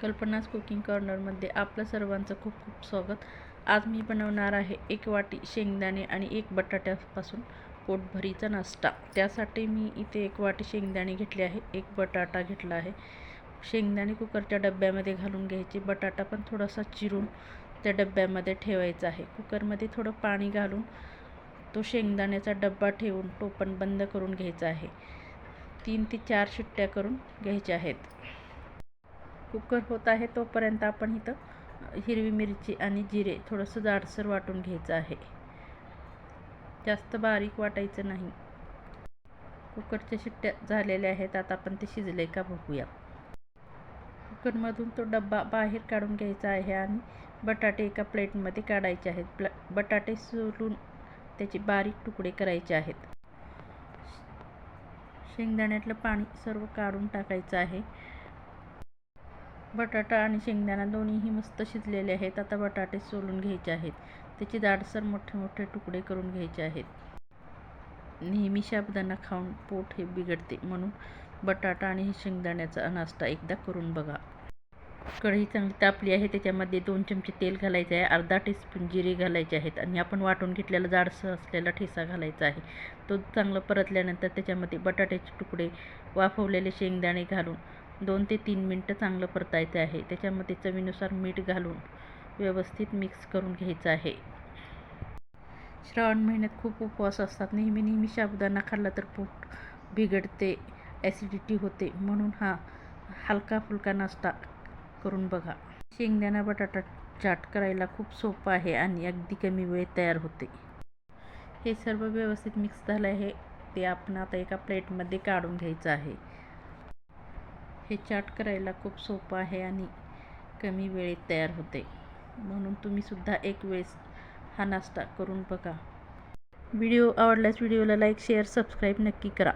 कल्पनाज cooking कॉर्नरमध्ये आपलं सर्वांचं खूप खूप स्वागत. आज मी बनवणार आहे एक वाटी शेंगदाणे आणि एक बटाट्यापासून पोटभरीचा नाश्ता. त्यासाठी मी इथे एक वाटी शेंगदाणे घेतले आहे एक बटाटा घेतला आहे. शेंगदाणे कुकरच्या डब्यामध्ये घालून घ्यायचे. बटाटा पण थोडासा चिरून त्या डब्यामध्ये ठेवायचा आहे. कुकरमध्ये थोडं पाणी घालून तो शेंगदाण्याचा डब्बा ठेवून टोपण बंद करून घ्यायचा आहे. तीन ते चार शिट्ट्या करून घ्यायच्या आहेत. कुकर होत आहे तोपर्यंत आपण इथं हिरवी मिरची आणि जिरे थोडंसं जाडसर वाटून घ्यायचं आहे. जास्त बारीक वाटायचं नाही. कुकरच्या शिट्ट्या झालेल्या आहेत आता आपण ते शिजले का बघूया. कुकरमधून तो डब्बा बाहेर काढून घ्यायचा आहे आणि बटाटे एका प्लेटमध्ये काढायचे आहेत. प्ल बटाटे सोलून त्याचे बारीक तुकडे करायचे आहेत. शेंगदाण्यातलं पाणी सर्व काढून टाकायचं आहे. बटाटा आणि शेंगदाणा दोन्हीही मस्त शिजलेले आहेत. आता बटाटे सोलून घ्यायचे आहेत. त्याचे दाडसर मोठे मोठे तुकडे करून घ्यायचे आहेत. नेहमी शाबदाना खाऊन पोट हे बिघडते म्हणून बटाटा आणि शेंगदाण्याचा नाश्ता एकदा करून बघा. कढई चांगली तापली आहे त्याच्यामध्ये दोन चमचे तेल घालायचे आहे अर्धा टीस्पून जिरे घालायचे आहेत आणि आपण वाटून घेतलेला जाडसर असलेला ठेसा घालायचा आहे. तो चांगला परतल्यानंतर त्याच्यामध्ये बटाट्याचे तुकडे वाफवलेले शेंगदाणे घालून दोन ते तीन मिनटं चांगलं परतायचं आहे. त्याच्यामध्ये चवीनुसार मीठ घालून व्यवस्थित मिक्स करून घ्यायचं आहे. श्रावण महिन्यात खूप उपवास असतात. नेहमी नेहमी साबुदाणा खाल्ला तर पोट बिघडते ॲसिडिटी होते. म्हणून हा हलका फुलका नाश्ता करून बघा. शेंगदाणा बटाटा चाट करायला खूप सोपं आहे आणि अगदी कमी वेळेत तयार होते. हे सर्व व्यवस्थित मिक्स झालं आहे. ते आपण आता एका प्लेटमध्ये काढून घ्यायचं आहे. हे चाट करायला खूप सोपं आहे आणि कमी वेळेत तयार होते. म्हणून तुम्हीसुद्धा एक वेळेस हा नाश्ता करून बघा. व्हिडिओ आवडल्यास व्हिडिओला लाईक शेअर सबस्क्राईब नक्की करा.